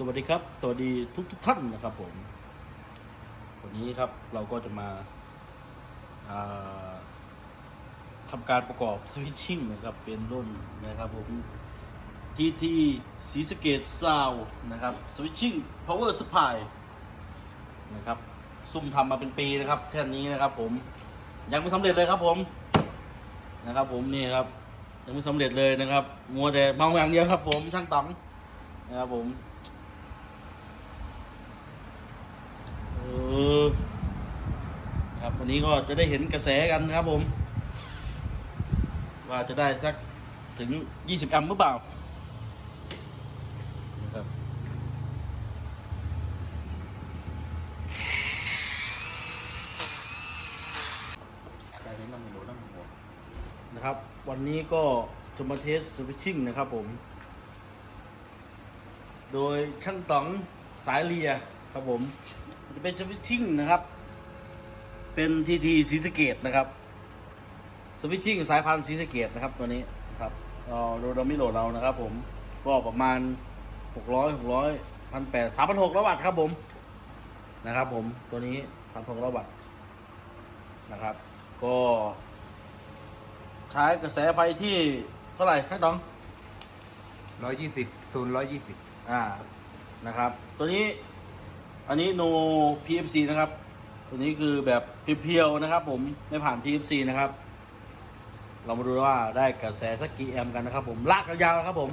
สวัสดีครับ สวัสดีทุกทุกท่านนะครับผม วันนี้ครับเราก็จะมาาทำการประกอบสวิตชิ่งนะครับ เป็นรุ่นนะครับผมที่ที่สีสเกตซาวนะครับสวิตชิ่งพาวเวอร์สปายนะครับซุ่มทำมาเป็นปีนะครับแค่นี้นะครับผมยังไม่สำเร็จเลยครับผมนะครับผมนี่ครับยังไม่สำเร็จเลยนะครับ มัวแต่เมาอย่างเดียวครับผมช่างต๋องนะครับผมเออ ครับวันนี้ก็จะได้เห็นกระแสกันนะครับผม ว่าจะได้สักถึง 20 แอมป์หรือเปล่านะครับนน้ำมันโดน้ำมันโดนะครับ วันนี้ก็จะมาเทสสวิตชิ่งนะครับผม โดยช่างต๋องสายเลียครับผม จะเป็นสวิตชิ่งนะครับ เป็นทีทีสีสะเกตนะครับสวิตชิ่งสายพันธุ์สีสะเกตนะครับ ตัวนี้ครับเราโดเราไม่โหลดเรานะครับ ผมก็ประมาณหกร้อยหกร้อยพันแปดสามพันหกร้อยวัตต์ครับผมนะครับ ผมตัวนี้สามพันหกร้อยวัตต์นะครับ ก็ ใช้กระแสไฟที่เท่าไหร่ครับน้องร้อยยี่สิบศูนย์ร้อยยี่สิบอ่านะครับ ตัวนี้อันนี้ no PFC นะครับ ตัวนี้คือแบบเพียวๆนะครับ ผมไม่ผ่าน PFC นะครับ เรามาดูว่าได้กระแสสักกี่แอมป์กันนะครับ ผมลากยาวๆครับผม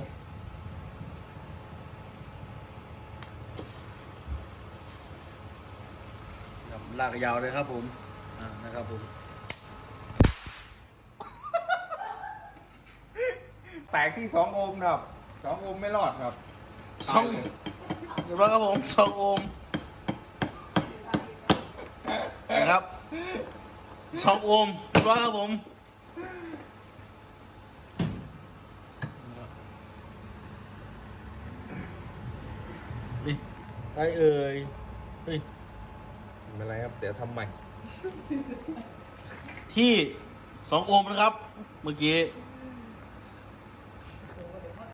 ครับลากยาวเลยครับผมอ่านะครับผมแตกที่สองโอห์มครับสองโอห์มไม่รอดครับสองตายเลยเรียบร้อยครับผมสองโอห์มนะครับ สองโอห์มเรียบร้อยครับผมนี่ไอเอ่ยเฮ้ยไม่เป็นไรครับ เดี๋ยวทำใหม่ ที่สองโอห์มนะครับ เมื่อกี้